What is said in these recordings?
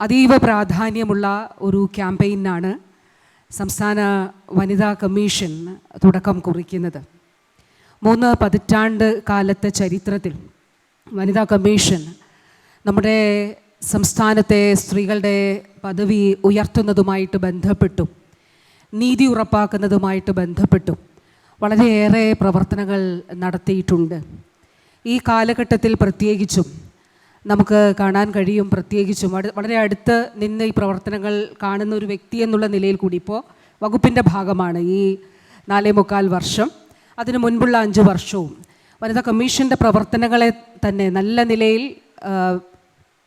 അതീവ പ്രാധാന്യമുള്ള ഒരു ക്യാമ്പയിനാണ് സംസ്ഥാന വനിതാ കമ്മീഷൻ തുടക്കം കുറിക്കുന്നത്. മൂന്ന് പതിറ്റാണ്ട് കാലത്തെ ചരിത്രത്തിൽ വനിതാ കമ്മീഷൻ നമ്മുടെ സംസ്ഥാനത്തെ സ്ത്രീകളുടെ പദവി ഉയർത്തുന്നതുമായിട്ട് ബന്ധപ്പെട്ടും നീതി ഉറപ്പാക്കുന്നതുമായിട്ട് ബന്ധപ്പെട്ടും. വളരെയേറെ പ്രവർത്തനങ്ങൾ നടത്തിയിട്ടുണ്ട്. ഈ കാലഘട്ടത്തിൽ പ്രത്യേകിച്ചും നമുക്ക് കാണാൻ കഴിയും പ്രത്യേകിച്ചും. വളരെ അടുത്ത് നിന്ന് ഈ പ്രവർത്തനങ്ങൾ കാണുന്ന ഒരു വ്യക്തി എന്നുള്ള നിലയിൽ കൂടി ഇപ്പോൾ വകുപ്പിന്റെ ഭാഗമാണ് ഈ നാലേ മുക്കാൽ വർഷം. അതിനു മുൻപുള്ള അഞ്ച് വർഷവും. വനിതാ കമ്മീഷന്റെ പ്രവർത്തനങ്ങളെ തന്നെ നല്ല നിലയിൽ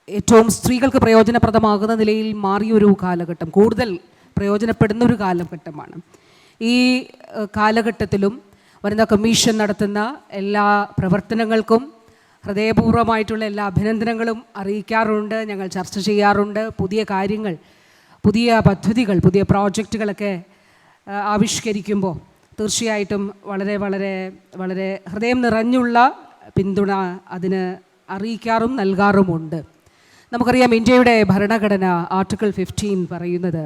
ഏറ്റവും സ്ത്രീകൾക്ക് പ്രയോജനപ്രദമാകുന്ന നിലയിൽ മാറിയൊരു കാലഘട്ടം കൂടുതൽ പ്രയോജനപ്പെടുന്ന ഒരു കാലഘട്ടമാണ്. ഈ കാലഘട്ടത്തിലും വനിതാ കമ്മീഷൻ നടത്തുന്ന എല്ലാ പ്രവർത്തനങ്ങൾക്കും ഹൃദയപൂർവമായിട്ടുള്ള എല്ലാ അഭിനന്ദനങ്ങളും അറിയിക്കാറുണ്ട്. ഞങ്ങൾ ചർച്ച ചെയ്യാറുണ്ട്. പുതിയ കാര്യങ്ങൾ പുതിയ പദ്ധതികൾ പുതിയ പ്രോജക്റ്റുകളൊക്കെ ആവിഷ്കരിക്കുമ്പോൾ തീർച്ചയായിട്ടും വളരെ വളരെ വളരെ ഹൃദയം നിറഞ്ഞുള്ള പിന്തുണ അതിന് അറിയിക്കാറും നൽകാറുമുണ്ട്. നമുക്കറിയാം ഇന്ത്യയുടെ ഭരണഘടന ആർട്ടിക്കിൾ ഫിഫ്റ്റീൻ പറയുന്നത്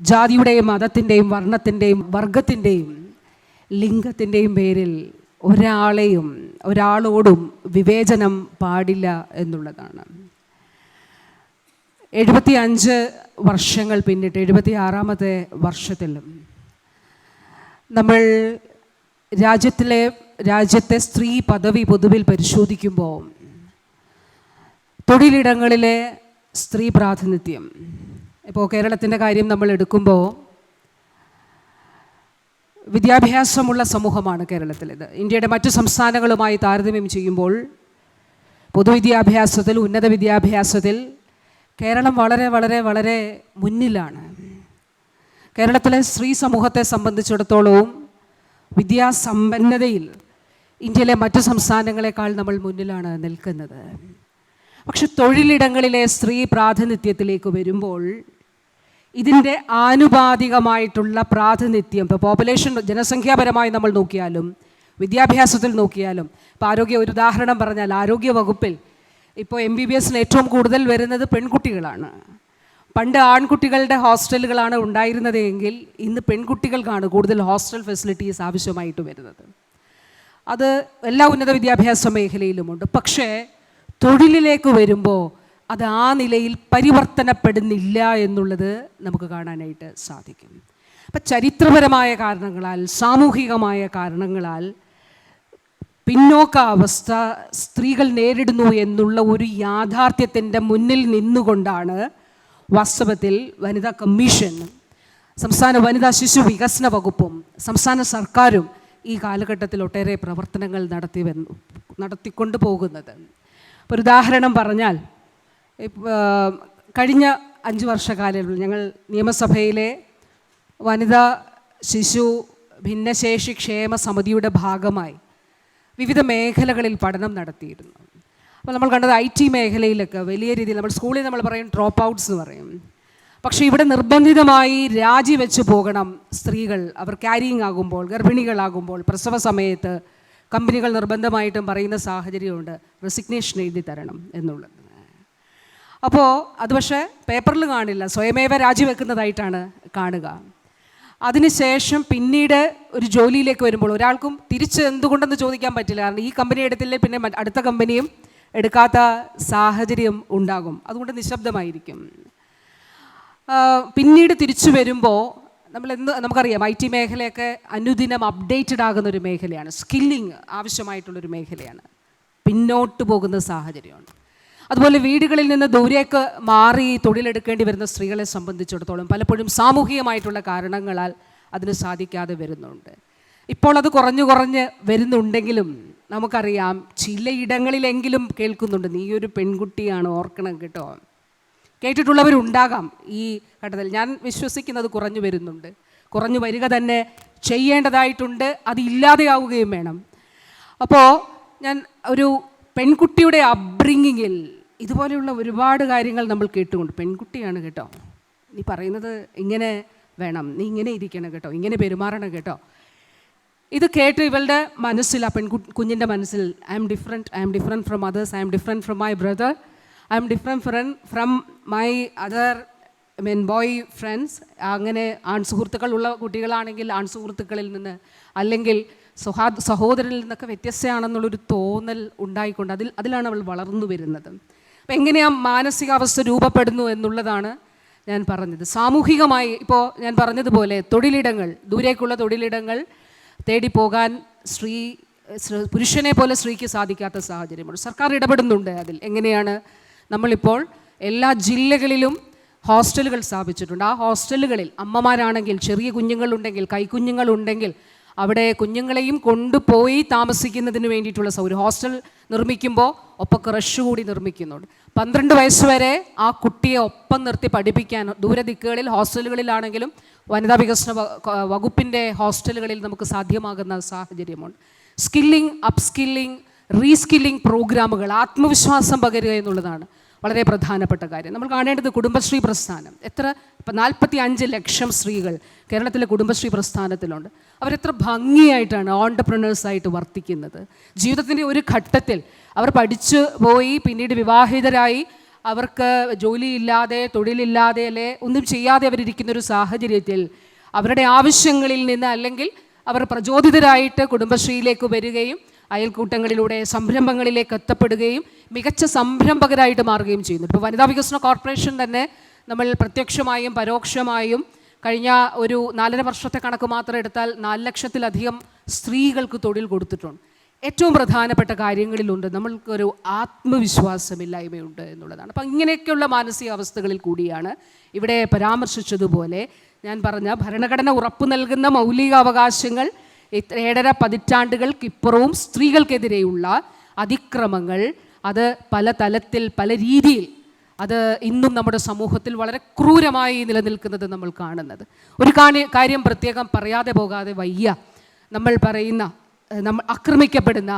ജാതിയുടെയും മതത്തിന്റെയും വർണത്തിന്റെയും വർഗത്തിന്റെയും ലിംഗത്തിന്റെയും പേരിൽ ഒരാളെയും ഒരാളോടും വിവേചനം പാടില്ല എന്നുള്ളതാണ്. എഴുപത്തി അഞ്ച് വർഷങ്ങൾ പിന്നിട്ട് എഴുപത്തി ആറാമത്തെ വർഷത്തിലും നമ്മൾ രാജ്യത്തിലെ രാജ്യത്തെ സ്ത്രീ പദവി പൊതുവിൽ പരിശോധിക്കുമ്പോൾ തൊഴിലിടങ്ങളിലെ സ്ത്രീ പ്രാതിനിധ്യം. ഇപ്പോൾ കേരളത്തിന്റെ കാര്യം നമ്മൾ എടുക്കുമ്പോൾ വിദ്യാഭ്യാസമുള്ള സമൂഹമാണ് കേരളത്തിലേത് ഇന്ത്യയുടെ മറ്റു സംസ്ഥാനങ്ങളുമായി താരതമ്യം ചെയ്യുമ്പോൾ പൊതുവിദ്യാഭ്യാസത്തിൽ ഉന്നത വിദ്യാഭ്യാസത്തിൽ കേരളം വളരെ വളരെ വളരെ മുന്നിലാണ്. കേരളത്തിലെ സ്ത്രീ സമൂഹത്തെ സംബന്ധിച്ചിടത്തോളവും വിദ്യാസമ്പന്നതയിൽ ഇന്ത്യയിലെ മറ്റു സംസ്ഥാനങ്ങളെക്കാൾ നമ്മൾ മുന്നിലാണ് നിൽക്കുന്നത്. പക്ഷെ തൊഴിലിടങ്ങളിലെ സ്ത്രീ പ്രാതിനിധ്യത്തിലേക്ക് വരുമ്പോൾ ഇതിന്റെ ആനുപാതികമായിട്ടുള്ള പ്രാതിനിധ്യം. ഇപ്പോൾ പോപ്പുലേഷൻ ജനസംഖ്യാപരമായി നമ്മൾ നോക്കിയാലും വിദ്യാഭ്യാസത്തിൽ നോക്കിയാലും ഇപ്പോൾ ആരോഗ്യ ഒരു ഉദാഹരണം പറഞ്ഞാൽ ആരോഗ്യ വകുപ്പിൽ ഇപ്പോൾ എം ബി ബി എസിന് ഏറ്റവും കൂടുതൽ വരുന്നത് പെൺകുട്ടികളാണ്. പണ്ട് ആൺകുട്ടികളുടെ ഹോസ്റ്റലുകളാണ് ഉണ്ടായിരുന്നത് എങ്കിൽ ഇന്ന് പെൺകുട്ടികൾക്കാണ് കൂടുതൽ ഹോസ്റ്റൽ ഫെസിലിറ്റീസ് ആവശ്യമായിട്ട് വരുന്നത്. അത് എല്ലാ ഉന്നത വിദ്യാഭ്യാസ മേഖലയിലുമുണ്ട്. പക്ഷേ തൊഴിലിലേക്ക് വരുമ്പോൾ അത് ആ നിലയിൽ പരിവർത്തനപ്പെടുന്നില്ല എന്നുള്ളത് നമുക്ക് കാണാനായിട്ട് സാധിക്കും. അപ്പം ചരിത്രപരമായ കാരണങ്ങളാൽ സാമൂഹികമായ കാരണങ്ങളാൽ പിന്നോക്ക അവസ്ഥ സ്ത്രീകൾ നേരിടുന്നു എന്നുള്ള ഒരു യാഥാർത്ഥ്യത്തിന്റെ മുന്നിൽ നിന്നുകൊണ്ടാണ് വാസ്തവത്തിൽ വനിതാ കമ്മീഷൻ സംസ്ഥാന വനിതാ ശിശു വികസന വകുപ്പും സംസ്ഥാന സർക്കാരും ഈ കാലഘട്ടത്തിൽ ഒട്ടേറെ പ്രവർത്തനങ്ങൾ നടത്തി നടത്തിക്കൊണ്ട് പോകുന്നത് ഒരു ഉദാഹരണം പറഞ്ഞാൽ കഴിഞ്ഞ അഞ്ച് വർഷക്കാലങ്ങളിൽ ഞങ്ങൾ നിയമസഭയിലെ വനിതാ ശിശു ഭിന്നശേഷി ക്ഷേമ സമിതിയുടെ ഭാഗമായി വിവിധ മേഖലകളിൽ പഠനം നടത്തിയിരുന്നു. അപ്പോൾ നമ്മൾ കണ്ടത് ഐ ടി മേഖലയിലൊക്കെ വലിയ രീതിയിൽ നമ്മൾ സ്കൂളിൽ നമ്മൾ പറയും ഡ്രോപ്പ് ഔട്ട്സ് എന്ന് പറയും. പക്ഷേ ഇവിടെ നിർബന്ധിതമായി രാജിവെച്ച് പോകണം സ്ത്രീകൾ. അവർ ക്യാരിയിങ് ആകുമ്പോൾ ഗർഭിണികളാകുമ്പോൾ പ്രസവ സമയത്ത് കമ്പനികൾ നിർബന്ധമായിട്ടും പറയുന്ന സാഹചര്യമുണ്ട്. റെസിഗ്നേഷൻ എഴുതി തരണം എന്നുള്ളത്. അപ്പോൾ അത് പക്ഷേ പേപ്പറിൽ കാണില്ല. സ്വയമേവ രാജിവെക്കുന്നതായിട്ടാണ് കാണുക. അതിനുശേഷം പിന്നീട് ഒരു ജോലിയിലേക്ക് വരുമ്പോൾ ഒരാൾക്കും തിരിച്ച് എന്തുകൊണ്ടെന്ന് ചോദിക്കാൻ പറ്റില്ല. കാരണം ഈ കമ്പനി എടുത്തില്ലേ പിന്നെ അടുത്ത കമ്പനിയും എടുക്കാത്ത സാഹചര്യം ഉണ്ടാകും. അതുകൊണ്ട് നിശബ്ദമായിരിക്കും. പിന്നീട് തിരിച്ചു വരുമ്പോൾ നമ്മൾ എന്ത് നമുക്കറിയാം ഐ ടി മേഖലയൊക്കെ അനുദിനം അപ്ഡേറ്റഡ് ആകുന്ന ഒരു മേഖലയാണ്. സ്കില്ലിങ് ആവശ്യമായിട്ടുള്ളൊരു മേഖലയാണ്. പിന്നോട്ട് പോകുന്ന സാഹചര്യമാണ്. അതുപോലെ വീടുകളിൽ നിന്ന് ദൂരേക്ക് മാറി തൊഴിലെടുക്കേണ്ടി വരുന്ന സ്ത്രീകളെ സംബന്ധിച്ചിടത്തോളം പലപ്പോഴും സാമൂഹികമായിട്ടുള്ള കാരണങ്ങളാൽ അതിന് സാധിക്കാതെ വരുന്നുണ്ട്. ഇപ്പോൾ അത് കുറഞ്ഞു കുറഞ്ഞ് വരുന്നുണ്ടെങ്കിലും നമുക്കറിയാം ചിലയിടങ്ങളിലെങ്കിലും കേൾക്കുന്നുണ്ട് നീ ഒരു പെൺകുട്ടിയാണ് ഓർക്കണം കേട്ടോ. കേട്ടിട്ടുള്ളവരുണ്ടാകാം ഈ ഘട്ടത്തിൽ. ഞാൻ വിശ്വസിക്കുന്നത് കുറഞ്ഞു വരുന്നുണ്ട്. കുറഞ്ഞു വരിക തന്നെ ചെയ്യേണ്ടതായിട്ടുണ്ട് അത് ഇല്ലാതെയാവുകയും വേണം. അപ്പോൾ ഞാൻ ഒരു പെൺകുട്ടിയുടെ അബ്രിങ്ങിങ്ങിൽ ഇതുപോലെയുള്ള ഒരുപാട് കാര്യങ്ങൾ നമ്മൾ കേട്ടുകൊണ്ട് പെൺകുട്ടിയാണ് കേട്ടോ. നീ പറയുന്നത് ഇങ്ങനെ വേണം നീ ഇങ്ങനെ ഇരിക്കണം കേട്ടോ ഇങ്ങനെ പെരുമാറണം കേട്ടോ. ഇത് കേട്ട് ഇവളുടെ മനസ്സിൽ ആ പെൺകു കുഞ്ഞിന്റെ മനസ്സിൽ I am different I am different from others I am different from my brother I am different from from my other men boy friends അങ്ങനെ ആൺ സുഹൃത്തുക്കളുള്ള കുട്ടികളാണെങ്കിൽ ആൺ സുഹൃത്തുക്കളിൽ നിന്ന് അല്ലെങ്കിൽ സുഹാ സഹോദരനിൽ നിന്നൊക്കെ വ്യത്യസ്തമാണെന്നുള്ളൊരു തോന്നൽ ഉണ്ടായിക്കൊണ്ട് അതിൽ അതിലാണ് അവൾ വളർന്നു വരുന്നത്. അപ്പം എങ്ങനെയാ മാനസികാവസ്ഥ രൂപപ്പെടുന്നു എന്നുള്ളതാണ് ഞാൻ പറഞ്ഞത്. സാമൂഹികമായി ഇപ്പോൾ ഞാൻ പറഞ്ഞതുപോലെ തൊഴിലിടങ്ങൾ ദൂരേക്കുള്ള തൊഴിലിടങ്ങൾ തേടി പോകാൻ സ്ത്രീ പുരുഷനെ പോലെ സ്ത്രീക്ക് സാധിക്കാത്ത സാഹചര്യമുണ്ട്. സർക്കാർ ഇടപെടുന്നുണ്ട് അതിൽ. എങ്ങനെയാണ് നമ്മളിപ്പോൾ എല്ലാ ജില്ലകളിലും ഹോസ്റ്റലുകൾ സ്ഥാപിച്ചിട്ടുണ്ട്. ആ ഹോസ്റ്റലുകളിൽ അമ്മമാരാണെങ്കിൽ ചെറിയ കുഞ്ഞുങ്ങളുണ്ടെങ്കിൽ കൈക്കുഞ്ഞുങ്ങളുണ്ടെങ്കിൽ അവിടെ കുഞ്ഞുങ്ങളെയും കൊണ്ടുപോയി താമസിക്കുന്നതിന് വേണ്ടിയിട്ടുള്ള സൗകര്യം ഹോസ്റ്റൽ നിർമ്മിക്കുമ്പോൾ ഒപ്പം ക്രഷ് കൂടി നിർമ്മിക്കുന്നുണ്ട്. പന്ത്രണ്ട് വയസ്സ് വരെ ആ കുട്ടിയെ ഒപ്പം നിർത്തി പഠിപ്പിക്കാൻ ദൂരദിക്കുകളിൽ ഹോസ്റ്റലുകളിലാണെങ്കിലും വനിതാ വികസന വകുപ്പിന്റെ ഹോസ്റ്റലുകളിൽ നമുക്ക് സാധ്യമാകുന്ന സാഹചര്യമുണ്ട്. സ്കില്ലിംഗ് അപ്സ്കില്ലിംഗ് റീസ്കില്ലിംഗ് പ്രോഗ്രാമുകൾ ആത്മവിശ്വാസം പകരുക എന്നുള്ളതാണ്. വളരെ പ്രധാനപ്പെട്ട കാര്യം. നമ്മൾ കാണേണ്ടത് കുടുംബശ്രീ പ്രസ്ഥാനം. എത്ര? ഇപ്പം നാൽപ്പത്തി അഞ്ച് ലക്ഷം സ്ത്രീകൾ കേരളത്തിലെ കുടുംബശ്രീ പ്രസ്ഥാനത്തിലുണ്ട്. അവരെത്ര ഭംഗിയായിട്ടാണ് ഓണ്ടർപ്രണേഴ്സായിട്ട് വർത്തിക്കുന്നത്. ജീവിതത്തിന്റെ ഒരു ഘട്ടത്തിൽ അവർ പഠിച്ചു പോയി പിന്നീട് വിവാഹിതരായി. അവർക്ക് ജോലിയില്ലാതെ തൊഴിലില്ലാതെ അല്ലെ ഒന്നും ചെയ്യാതെ അവരിയ്ക്കുന്ന ഒരു സാഹചര്യത്തിൽ അവരുടെ ആവശ്യങ്ങളിൽ നിന്ന് അല്ലെങ്കിൽ അവർ പ്രചോദിതരായിട്ട് കുടുംബശ്രീയിലേക്ക് വരികയും അയൽക്കൂട്ടങ്ങളിലൂടെ സംരംഭങ്ങളിലേക്ക് എത്തപ്പെടുകയും മികച്ച സംരംഭകരായിട്ട് മാറുകയും ചെയ്യുന്നു. ഇപ്പോൾ വനിതാ വികസന കോർപ്പറേഷൻ തന്നെ നമ്മൾ പ്രത്യക്ഷമായും പരോക്ഷമായും കഴിഞ്ഞ ഒരു നാലര വർഷത്തെ കണക്ക് മാത്രം എടുത്താൽ നാല് ലക്ഷത്തിലധികം സ്ത്രീകൾക്ക് തൊഴിൽ കൊടുത്തിട്ടുണ്ട്. ഏറ്റവും പ്രധാനപ്പെട്ട കാര്യങ്ങളിലുണ്ട്. നമ്മൾക്കൊരു ആത്മവിശ്വാസമില്ലായ്മയുണ്ട് എന്നുള്ളതാണ്. അപ്പം ഇങ്ങനെയൊക്കെയുള്ള മാനസികാവസ്ഥകളിൽ കൂടിയാണ് ഇവിടെ പരാമർശിച്ചതുപോലെ ഞാൻ പറഞ്ഞ ഭരണഘടന ഉറപ്പു നൽകുന്ന മൗലികാവകാശങ്ങൾ ഇത്ര- ഏഴര പതിറ്റാണ്ടുകൾക്കിപ്പുറവും സ്ത്രീകൾക്കെതിരെയുള്ള അതിക്രമങ്ങൾ അത് പല തലത്തിൽ പല രീതിയിൽ അത് ഇന്നും നമ്മുടെ സമൂഹത്തിൽ വളരെ ക്രൂരമായി നിലനിൽക്കുന്നത് നമ്മൾ കാണുന്നത്. ഒരു കാര്യം പ്രത്യേകം പറയാതെ പോകാതെ വയ്യ. നമ്മൾ പറയുന്ന നമ്മൾ ആക്രമിക്കപ്പെടുന്ന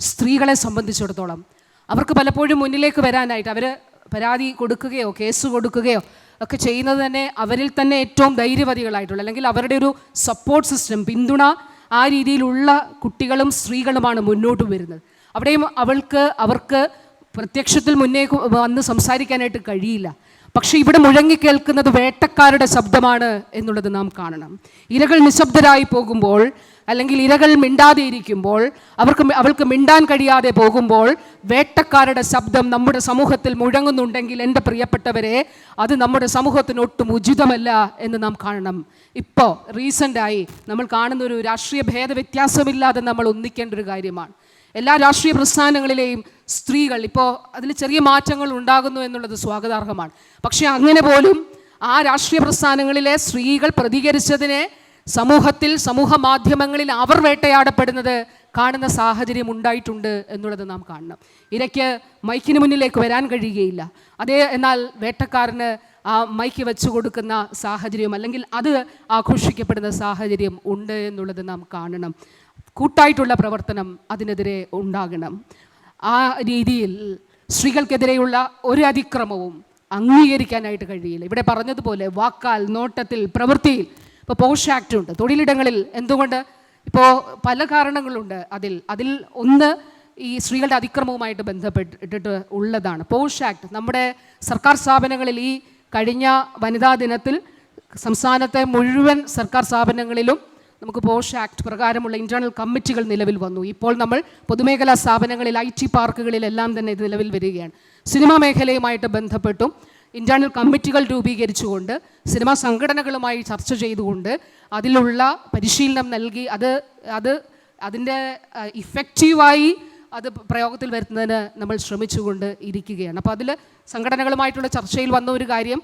സ്ത്രീകളെ സംബന്ധിച്ചിടത്തോളം അവർക്ക് പലപ്പോഴും മുന്നിലേക്ക് വരാനായിട്ട് അവർ പരാതി കൊടുക്കുകയോ കേസ് കൊടുക്കുകയോ ഒക്കെ ചെയ്യുന്നത് തന്നെ അവരിൽ തന്നെ ഏറ്റവും ധൈര്യവതികളായിട്ടുള്ള അല്ലെങ്കിൽ അവരുടെ ഒരു സപ്പോർട്ട് സിസ്റ്റം പിന്തുണ ആ രീതിയിലുള്ള കുട്ടികളും സ്ത്രീകളുമാണ് മുന്നോട്ട് വരുന്നത്. അവിടെയും അവൾക്ക് അവർക്ക് പ്രത്യക്ഷത്തിൽ മുന്നേ വന്ന് സംസാരിക്കാനായിട്ട് കഴിയില്ല. പക്ഷേ ഇവിടെ മുഴങ്ങിക്കേൾക്കുന്നത് വേട്ടക്കാരുടെ ശബ്ദമാണ് എന്നുള്ളത് നാം കാണണം. ഇരകൾ നിശബ്ദരായി പോകുമ്പോൾ അല്ലെങ്കിൽ ഇരകൾ മിണ്ടാതെ ഇരിക്കുമ്പോൾ അവർക്ക് അവൾക്ക് മിണ്ടാൻ കഴിയാതെ പോകുമ്പോൾ വേട്ടക്കാരുടെ ശബ്ദം നമ്മുടെ സമൂഹത്തിൽ മുഴങ്ങുന്നുണ്ടെങ്കിൽ എന്റെ പ്രിയപ്പെട്ടവരെ അത് നമ്മുടെ സമൂഹത്തിന് ഒട്ടും ഉചിതമല്ല എന്ന് നാം കാണണം. ഇപ്പോൾ റീസെന്റായി നമ്മൾ കാണുന്ന ഒരു രാഷ്ട്രീയ ഭേദവ്യത്യാസമില്ലാതെ നമ്മൾ ഒന്നിക്കേണ്ട ഒരു കാര്യമാണ്. എല്ലാ രാഷ്ട്രീയ പ്രസ്ഥാനങ്ങളിലെയും സ്ത്രീകൾ ഇപ്പോൾ അതിൽ ചെറിയ മാറ്റങ്ങൾ ഉണ്ടാകുന്നു എന്നുള്ളത് സ്വാഗതാർഹമാണ്. പക്ഷേ അങ്ങനെ പോലും ആ രാഷ്ട്രീയ പ്രസ്ഥാനങ്ങളിലെ സ്ത്രീകൾ പ്രതികരിച്ചതിനെ സമൂഹത്തിൽ സമൂഹ മാധ്യമങ്ങളിൽ അവർ വേട്ടയാടപ്പെടുന്നത് കാണുന്ന സാഹചര്യം ഉണ്ടായിട്ടുണ്ട് എന്നുള്ളത് നാം കാണണം. ഇരയ്ക്ക് മൈക്കിന് മുന്നിലേക്ക് വരാൻ കഴിയുകയില്ല. അതേ എന്നാൽ വേട്ടക്കാരന് ആ മൈക്ക് വെച്ചു കൊടുക്കുന്ന സാഹചര്യം അല്ലെങ്കിൽ അത് ആഘോഷിക്കപ്പെടുന്ന സാഹചര്യം ഉണ്ട് എന്നുള്ളത് നാം കാണണം. കൂട്ടായിട്ടുള്ള പ്രവർത്തനം അതിനെതിരെ ഉണ്ടാകണം. ആ രീതിയിൽ സ്ത്രീകൾക്കെതിരെയുള്ള ഒരു അതിക്രമവും അംഗീകരിക്കാനായിട്ട് കഴിയില്ല. ഇവിടെ പറഞ്ഞതുപോലെ വാക്കാൽ നോട്ടത്തിൽ പ്രവൃത്തിയിൽ. ഇപ്പോൾ പോഷ് ആക്ട് ഉണ്ട് തൊഴിലിടങ്ങളിൽ എന്തുകൊണ്ട്? ഇപ്പോൾ പല കാരണങ്ങളുണ്ട് അതിൽ. അതിൽ ഒന്ന് ഈ സ്ത്രീകളുടെ അതിക്രമവുമായിട്ട് ബന്ധപ്പെട്ടിട്ട് ഉള്ളതാണ്. POSH act. നമ്മുടെ സർക്കാർ സ്ഥാപനങ്ങളിൽ ഈ കഴിഞ്ഞ വനിതാ ദിനത്തിൽ സംസ്ഥാനത്തെ മുഴുവൻ സർക്കാർ സ്ഥാപനങ്ങളിലും നമുക്ക് പോഷ് ആക്ട് പ്രകാരമുള്ള ഇന്റേർണൽ കമ്മിറ്റികൾ നിലവിൽ വന്നു. ഇപ്പോൾ നമ്മൾ പൊതുമേഖലാ സ്ഥാപനങ്ങളിൽ ഐ ടി പാർക്കുകളിലെല്ലാം തന്നെ ഇത് നിലവിൽ വരികയാണ്. സിനിമാ മേഖലയുമായിട്ട് ബന്ധപ്പെട്ടും ഇന്റേർണൽ കമ്മിറ്റികൾ രൂപീകരിച്ചുകൊണ്ട് സിനിമാ സംഘടനകളുമായി ചർച്ച ചെയ്തുകൊണ്ട് അതിലുള്ള പരിശീലനം നൽകി അത് അത് അതിന്റെ ഇഫക്റ്റീവായി അത് പ്രയോഗത്തിൽ വരുത്തുന്നതിന് നമ്മൾ ശ്രമിച്ചുകൊണ്ട് ഇരിക്കുകയാണ്. അപ്പോൾ അതിൽ സംഘടനകളുമായിട്ടുള്ള ചർച്ചയിൽ വന്ന ഒരു കാര്യം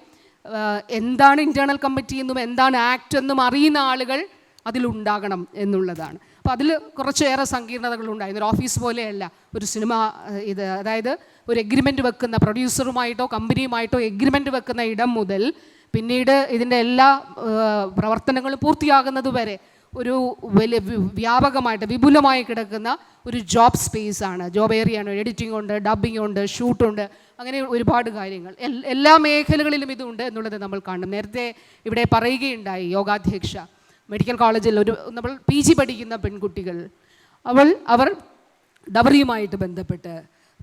എന്താണ് ഇന്റേർണൽ കമ്മിറ്റി എന്നും എന്താണ് ആക്ട് എന്നും അറിയുന്ന ആളുകൾ അതിലുണ്ടാകണം എന്നുള്ളതാണ്. അപ്പോൾ അതിൽ കുറച്ചേറെ സങ്കീർണതകളുണ്ടായിരുന്നു. ഒരു ഓഫീസ് പോലെയല്ല ഒരു സിനിമ ഇത് അതായത് ഒരു എഗ്രിമെന്റ് വെക്കുന്ന പ്രൊഡ്യൂസറുമായിട്ടോ കമ്പനിയുമായിട്ടോ എഗ്രിമെന്റ് വെക്കുന്ന ഇടം മുതൽ പിന്നീട് ഇതിന്റെ എല്ലാ പ്രവർത്തനങ്ങളും പൂർത്തിയാകുന്നത് വരെ ഒരു വലിയ വ്യാപകമായിട്ട് വിപുലമായി കിടക്കുന്ന ഒരു ജോബ് സ്പേസ് ആണ്. ജോബ് ഏരിയ ആണ്. എഡിറ്റിംഗ് ഉണ്ട് ഡബിംഗ് ഉണ്ട് ഷൂട്ടുണ്ട് അങ്ങനെ ഒരുപാട് കാര്യങ്ങൾ. എല്ലാ മേഖലകളിലും ഇതുണ്ട് എന്നുള്ളത് നമ്മൾ കാണും. നേരത്തെ ഇവിടെ പറയുകയുണ്ടായി യോഗാധ്യക്ഷ. മെഡിക്കൽ കോളേജിൽ ഒരു നമ്മൾ പി ജി പഠിക്കുന്ന പെൺകുട്ടികൾ അവൾ അവർ ഡബറിയുമായിട്ട് ബന്ധപ്പെട്ട്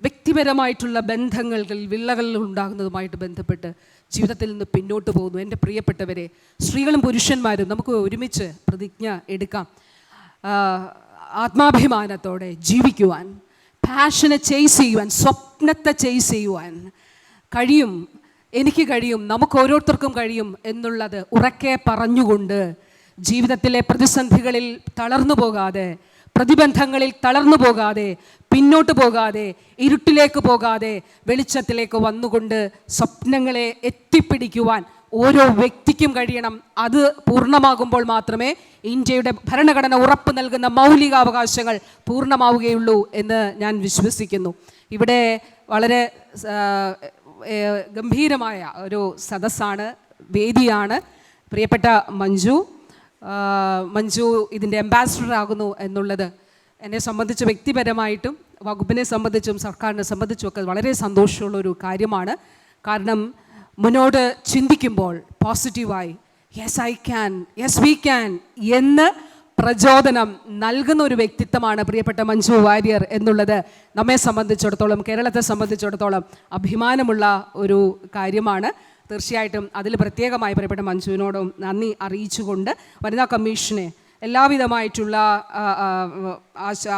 വ്യക്തിപരമായിട്ടുള്ള ബന്ധങ്ങളിൽ വിള്ളകളിൽ ഉണ്ടാകുന്നതുമായിട്ട് ബന്ധപ്പെട്ട് ജീവിതത്തിൽ നിന്ന് പിന്നോട്ട് പോകുന്നു. എന്റെ പ്രിയപ്പെട്ടവരെ സ്ത്രീകളും പുരുഷന്മാരും നമുക്ക് ഒരുമിച്ച് പ്രതിജ്ഞ എടുക്കാം. ആത്മാഭിമാനത്തോടെ ജീവിക്കുവാൻ പാഷനെ ചേസ് ചെയ്യുവാൻ സ്വപ്നത്തെ ചേസ് ചെയ്യുവാൻ കഴിയും. എനിക്ക് കഴിയും നമുക്ക് ഓരോരുത്തർക്കും കഴിയും എന്നുള്ളത് ഉറക്കെ പറഞ്ഞുകൊണ്ട് ജീവിതത്തിലെ പ്രതിസന്ധികളിൽ തളർന്നു പോകാതെ പ്രതിബന്ധങ്ങളിൽ തളർന്നു പോകാതെ പിന്നോട്ട് പോകാതെ ഇരുട്ടിലേക്ക് പോകാതെ വെളിച്ചത്തിലേക്ക് വന്നുകൊണ്ട് സ്വപ്നങ്ങളെ എത്തിപ്പിടിക്കുവാൻ ഓരോ വ്യക്തിക്കും കഴിയണം. അത് പൂർണമാകുമ്പോൾ മാത്രമേ ഇന്ത്യയുടെ ഭരണഘടന ഉറപ്പ് നൽകുന്ന മൗലികാവകാശങ്ങൾ പൂർണമാവുകയുള്ളൂ എന്ന് ഞാൻ വിശ്വസിക്കുന്നു. ഇവിടെ വളരെ ഗംഭീരമായ ഒരു സദസ്സാണ് വേദിയാണ്. പ്രിയപ്പെട്ട മഞ്ജു മഞ്ജു ഇതിന്റെ അംബാസിഡർ ആകുന്നു എന്നുള്ളത് എന്നെ സംബന്ധിച്ച് വ്യക്തിപരമായിട്ടും വകുപ്പിനെ സംബന്ധിച്ചും സർക്കാരിനെ സംബന്ധിച്ചും ഒക്കെ വളരെ സന്തോഷമുള്ളൊരു കാര്യമാണ്. കാരണം മുന്നോട്ട് ചിന്തിക്കുമ്പോൾ പോസിറ്റീവായി yes I can yes we can എന്ന് പ്രചോദനം നൽകുന്ന ഒരു വ്യക്തിത്വമാണ് പ്രിയപ്പെട്ട മഞ്ജു വാര്യർ എന്നുള്ളത് നമ്മെ സംബന്ധിച്ചിടത്തോളം കേരളത്തെ സംബന്ധിച്ചിടത്തോളം അഭിമാനമുള്ള ഒരു കാര്യമാണ്. തീർച്ചയായിട്ടും അതിൽ പ്രത്യേകമായി പ്രിയപ്പെട്ട മഞ്ജുവിനോടും നന്ദി അറിയിച്ചുകൊണ്ട് വനിതാ കമ്മീഷനെ എല്ലാവിധമായിട്ടുള്ള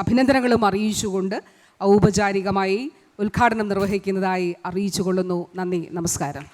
അഭിനന്ദനങ്ങളും അറിയിച്ചുകൊണ്ട് ഔപചാരികമായി ഉദ്ഘാടനം നിർവഹിക്കുന്നതായി അറിയിച്ചുകൊള്ളുന്നു. നന്ദി നമസ്കാരം.